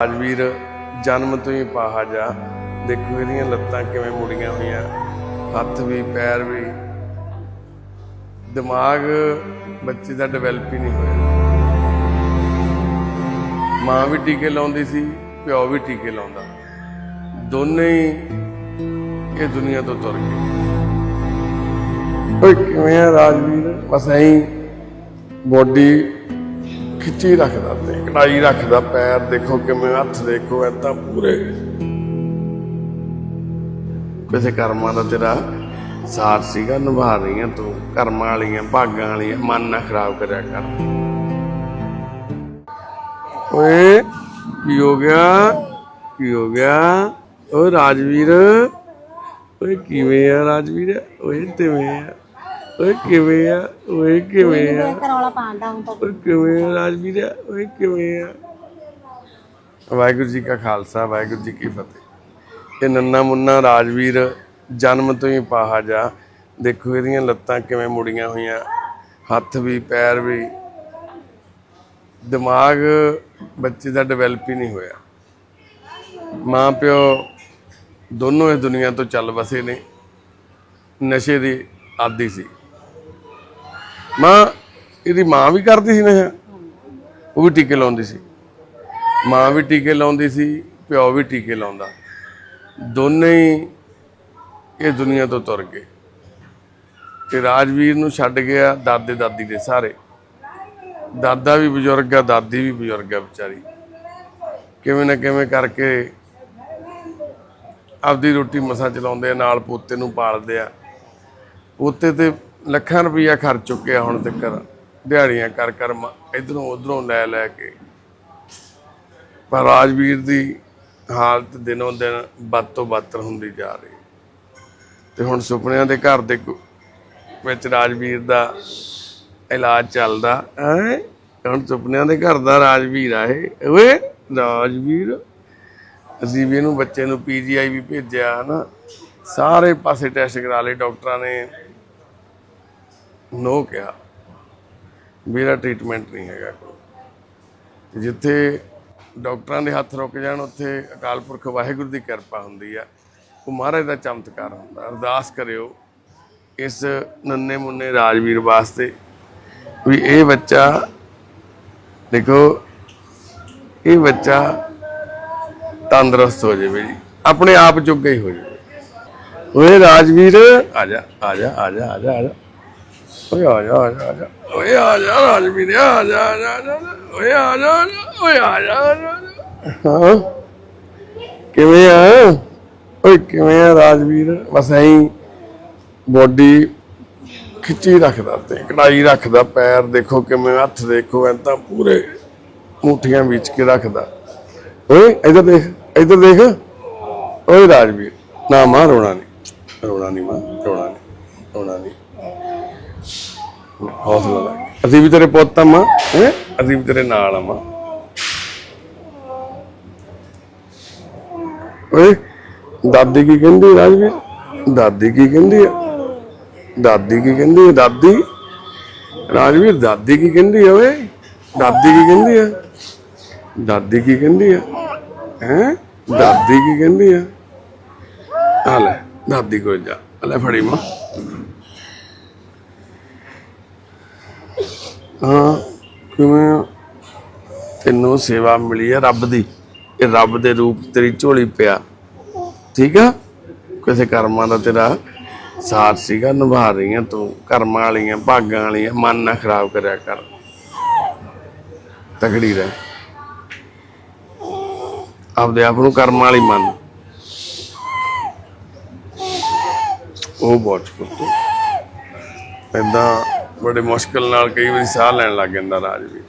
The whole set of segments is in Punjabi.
ਰਾਜਵੀਰ ਜਨਮ ਤੋਂ ਹੀ ਪਾਹਾ ਜਾ। ਦੇਖੋ ਇਹਦੀਆਂ ਲੱਤਾਂ ਕਿਵੇਂ ਮੁੜੀਆਂ ਹੋਈਆਂ। ਹੱਥ ਵੀ, ਪੈਰ ਵੀ। ਦਿਮਾਗ ਬੱਚੇ ਦਾ ਡਿਵੈਲਪ ਹੀ ਨਹੀਂ ਹੋਇਆ। ਮਾਂ ਵੀ ਟੀਕੇ ਲਾਉਂਦੀ ਸੀ, ਪਿਓ ਵੀ ਟੀਕੇ ਲਾਉਂਦਾ। ਦੋਨੇ ਹੀ ਇਹ ਦੁਨੀਆ ਤੋਂ ਤੁਰ ਗਏ। ਓਏ ਕਿਵੇਂ ਆ ਰਾਜਵੀਰ ਬਸ ਐਂ ਬੋਡੀ ਖਿੱਚੀ ਰੱਖਦਾ ਤੇ ਕਢਾਈ ਰੱਖਦਾ, ਪੈਰ ਦੇਖੋ ਕਿਵੇਂ ਹੱਥ ਦੇਖੋ ਐਦਾਂ ਪੂਰੇ। ਕਿਸੇ ਕਰਮਾਂ ਦਾ ਤੇਰਾ ਸਾਥ ਸੀਗਾ, ਨਿਭਾ ਰਹੀਆਂ ਤੂੰ। ਕਰਮਾਂ ਵਾਲੀਆਂ, ਭਾਗਾਂ ਵਾਲੀਆਂ, ਮਨ ਨਾ ਖਰਾਬ ਕਰਿਆ ਕਰ। ਓਏ, ਕੀ ਹੋ ਗਿਆ? ਕੀ ਹੋ ਗਿਆ? ਓ ਰਾਜਵੀਰ, ਓਏ ਕਿਵੇਂ ਆ ਰਾਜਵੀਰ? ਓਏ ਕਿਵੇਂ ਆ? ਓਏ ਕਿਵੇਂ ਆ? ਓਏ ਕਿਵੇਂ ਆ? ਕਰੌਲਾ ਪਾਉਂਦਾ ਹੁਣ ਤਾਂ। ਓਏ ਕਿਵੇਂ ਆ ਰਾਜਵੀਰ? ਓਏ ਕਿਵੇਂ ਆ? ਵਾਹਿਗੁਰੂ ਜੀ ਕਾ ਖਾਲਸਾ ਵਾਹਿਗੁਰੂ ਜੀ ਕੀ ਫਤਿਹ। ਇਹ ਨੰਨਾ ਮੁੰਨਾ ਰਾਜਵੀਰ ਜਨਮ ਤੋਂ ਹੀ ਪਾਹਾ ਜਾ। ਦੇਖੋ ਇਹਦੀਆਂ ਲੱਤਾਂ ਕਿਵੇਂ ਮੁੜੀਆਂ ਹੋਈਆਂ। ਹੱਥ ਵੀ ਪੈਰ ਵੀ। ਦਿਮਾਗ ਬੱਚੇ ਦਾ ਡਿਵੈਲਪ ਹੀ ਨਹੀਂ ਹੋਇਆ। ਮਾਂ ਪਿਓ ਦੋਨੋਂ ਇਸ ਦੁਨੀਆ ਤੋਂ ਚੱਲ ਵਸੇ ਨੇ। ਨਸ਼ੇ ਦੀ ਆਦੀ ਸੀ। ਮਾਂ, ਇਹਦੀ ਮਾਂ ਵੀ ਕਰਦੀ ਸੀ ਨਸ਼ਾ ਉਹ ਵੀ ਟੀਕੇ ਲਾਉਂਦੀ ਸੀ। ਮਾਂ ਵੀ ਟੀਕੇ ਲਾਉਂਦੀ ਸੀ, ਪਿਓ ਵੀ ਟੀਕੇ ਲਾਉਂਦਾ। ਦੋਨੇ ਹੀ ਇਹ ਦੁਨੀਆ ਤੋਂ ਤੁਰ ਗਏ। ਤੇ ਰਾਜਵੀਰ ਨੂੰ ਛੱਡ ਗਿਆ ਦਾਦੇ ਦਾਦੀ ਦੇ ਸਾਰੇ ਦਾਦਾ ਵੀ ਬਜ਼ੁਰਗ ਆ, ਦਾਦੀ ਵੀ ਬਜ਼ੁਰਗ ਆ ਵਿਚਾਰੀ। ਕਿਵੇਂ ਨਾ ਕਿਵੇਂ ਕਰਕੇ ਆਪਦੀ ਰੋਟੀ ਮਸਾਂ ਚਲਾਉਂਦੇ ਆ, ਨਾਲ ਪੋਤੇ ਨੂੰ ਪਾਲਦੇ ਆ। ਪੋਤੇ ਤੇ ਲੱਖਾਂ ਰੁਪਈਆ ਖਰਚ ਚੁੱਕਿਆ ਹੁਣ ਤੱਕ ਦਿਹਾੜੀਆਂ ਕਰ ਕਰ ਇਧਰੋਂ ਉਧਰੋਂ ਲੈ ਲੈ ਕੇ। ਪਰ ਰਾਜਵੀਰ ਦੀ ਹਾਲਤ ਦਿਨੋਂ ਦਿਨ ਬਦ ਤੋਂ ਬਦਤਰ ਹੁੰਦੀ ਜਾ ਰਹੀ। ਤੇ ਹੁਣ ਸੁਪਨਿਆਂ ਦੇ ਘਰ ਦੇ ਵਿੱਚ ਰਾਜਵੀਰ ਦਾ ਇਲਾਜ ਚੱਲਦਾ, ਹੈ? ਹੁਣ ਸੁਪਨਿਆਂ ਦੇ ਘਰ ਦਾ ਰਾਜਵੀਰ ਆ ਇਹ। ਓਏ, ਰਾਜਵੀਰ। ਅਸੀਂ ਵੀ ਇਹਨੂੰ ਬੱਚੇ ਨੂੰ ਪੀਜੀਆਈ ਵੀ ਭੇਜਿਆ, ਹਨਾ? ਸਾਰੇ ਪਾਸੇ ਟੈਸਟ ਕਰਾ ਲਏ, ਡਾਕਟਰਾਂ ਨੇ। ਨੋ ਕਿਹਾ, ਮੇਰਾ ਟ੍ਰੀਟਮੈਂਟ ਨਹੀਂ ਹੈਗਾ ਕੋਈ। ਜਿੱਥੇ ਡਾਕਟਰਾਂ ਦੇ ਹੱਥ ਰੁਕ ਜਾਣ, ਉੱਥੇ ਅਕਾਲ ਪੁਰਖ ਵਾਹਿਗੁਰੂ ਦੀ ਕਿਰਪਾ ਹੁੰਦੀ ਆ, ਉਹ ਮਹਾਰਾਜ ਦਾ ਚਮਤਕਾਰ ਹੁੰਦਾ। ਅਰਦਾਸ ਕਰਿਓ ਇਸ ਨੰਨੇ ਮੁੰਨੇ ਰਾਜਵੀਰ ਵਾਸਤੇ ਵੀ ਇਹ ਬੱਚਾ, ਦੇਖੋ, ਇਹ ਬੱਚਾ ਤੰਦਰੁਸਤ ਹੋ ਜਾਵੇ ਜੀ, ਆਪਣੇ ਆਪ ਜੋਗਾ ਹੀ ਹੋ ਜਾਵੇ। ਓਏ ਰਾਜਵੀਰ! ਆ ਜਾ ਆ ਜਾ ਆ ਜਾ ਆ ਜਾ। ਓਏ ਆ ਜਾ ਆ ਜਾ ਆ ਜਾ ਓਏ ਆ ਜਾ ਰਾਜਵੀਰ ਆ ਜਾ ਆ ਜਾ ਆ ਜਾ ਓਏ ਆ ਜਾ ਆ ਜਾ ਓਏ ਆ ਜਾ ਆ ਜਾ, ਆ ਜਾ ਹਾਂ ਕਿਵੇਂ ਆ ਓਏ ਕਿਵੇਂ ਆ ਰਾਜਵੀਰ ਬਸ ਐਂ ਬੋਡੀ ਖਿੱਚੀ ਰੱਖਦਾ ਤੇ ਕਢਾਈ ਰੱਖਦਾ ਪੈਰ ਦੇਖੋ ਕਿਵੇਂ ਹੱਥ ਦੇਖੋ ਐਦਾਂ ਪੂਰੇ ਮੁੱਠੀਆਂ ਵਿੱਚ ਕੇ ਰੱਖਦਾ ਓਏ ਇੱਧਰ ਦੇਖ ਇੱਧਰ ਦੇਖ ਓਏ ਰਾਜਵੀਰ ਨਾ ਮਾਂ ਰੋਣਾ ਨਹੀਂ ਰੋਣਾ ਨਹੀਂ ਮਾਂ ਰੋਣਾ ਨਹੀਂ ਰੋਣਾ ਨਹੀਂ ਹੌਸਲਾ ਲੈ ਅਸੀਂ ਵੀ ਤੇਰੇ ਪੁੱਤ ਆ ਮਾਂ, ਹੈ? ਅਸੀਂ ਵੀ ਤੇਰੇ ਨਾਲ ਆ ਮਾਂ। ਓਏ, ਦਾਦੀ ਕੀ ਕਹਿੰਦੀ ਰਾਜਵੀਰ ਦਾਦੀ ਕੀ ਕਹਿੰਦੀ ਆ? ਦਾਦੀ ਕੀ ਕਹਿੰਦੀ ਆ? ਦਾਦੀ? ਰਾਜਵੀਰ ਦਾਦੀ ਕੀ ਕਹਿੰਦੀ ਆ ਓਏ? ਦਾਦੀ ਕੀ ਕਹਿੰਦੀ ਆ? ਦਾਦੀ ਕੀ ਕਹਿੰਦੀ ਆ? ਹੈ? ਦਾਦੀ ਕੀ ਕਹਿੰਦੀ ਆ? ਆ ਲੈ, ਦਾਦੀ ਕੋਲ ਜਾ। ਲੈ ਫੜੀ ਮਾਂ। ਹਾਂ, ਕਿਵੇਂ ਤੈਨੂੰ ਸੇਵਾ ਮਿਲੀ ਹੈ ਰੱਬ ਦੀ। ਇਹ ਰੱਬ ਦੇ ਰੂਪ ਤੇਰੀ ਝੋਲੀ ਪਿਆ। ਠੀਕ ਆ? ਕਿਸੇ ਕਰਮਾਂ ਦਾ ਤੇਰਾ ਸਾਥ ਸੀਗਾ, ਨਿਭਾ ਰਹੀਆਂ ਤੂੰ। ਕਰਮਾਂ ਵਾਲੀਆਂ, ਭਾਗਾਂ ਵਾਲੀਆਂ, ਮਨ ਨਾ ਖਰਾਬ ਕਰਿਆ ਕਰ। ਤਗੜੀ ਰਹਿ। ਆਪਦੇ ਆਪ ਨੂੰ ਕਰਮਾਂ ਵਾਲੀ ਮੰਨ। ਉਹ ਬਹੁਤ ਕੁੱਤੇ ਏਦਾਂ ਬੜੇ ਮੁਸ਼ਕਲ ਨਾਲ ਕਈ ਵਾਰੀ ਸਾਹ ਲੈਣ ਲੱਗ ਜਾਂਦਾ ਰਾਜਵੀਰ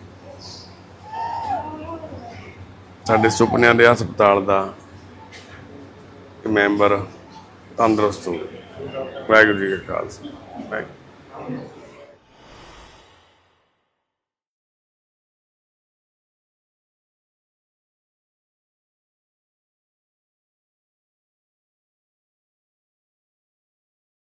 ਸਾਡੇ ਸੁਪਨਿਆਂ ਦੇ ਹਸਪਤਾਲ ਦਾ ਮੈਂਬਰ ਤੰਦਰੁਸਤ ਹੋ ਵਾਹਿਗੁਰੂ ਜੀ ਕਾ ਖਾਲਸਾ। ਵਾਹਿਗੁਰੂ।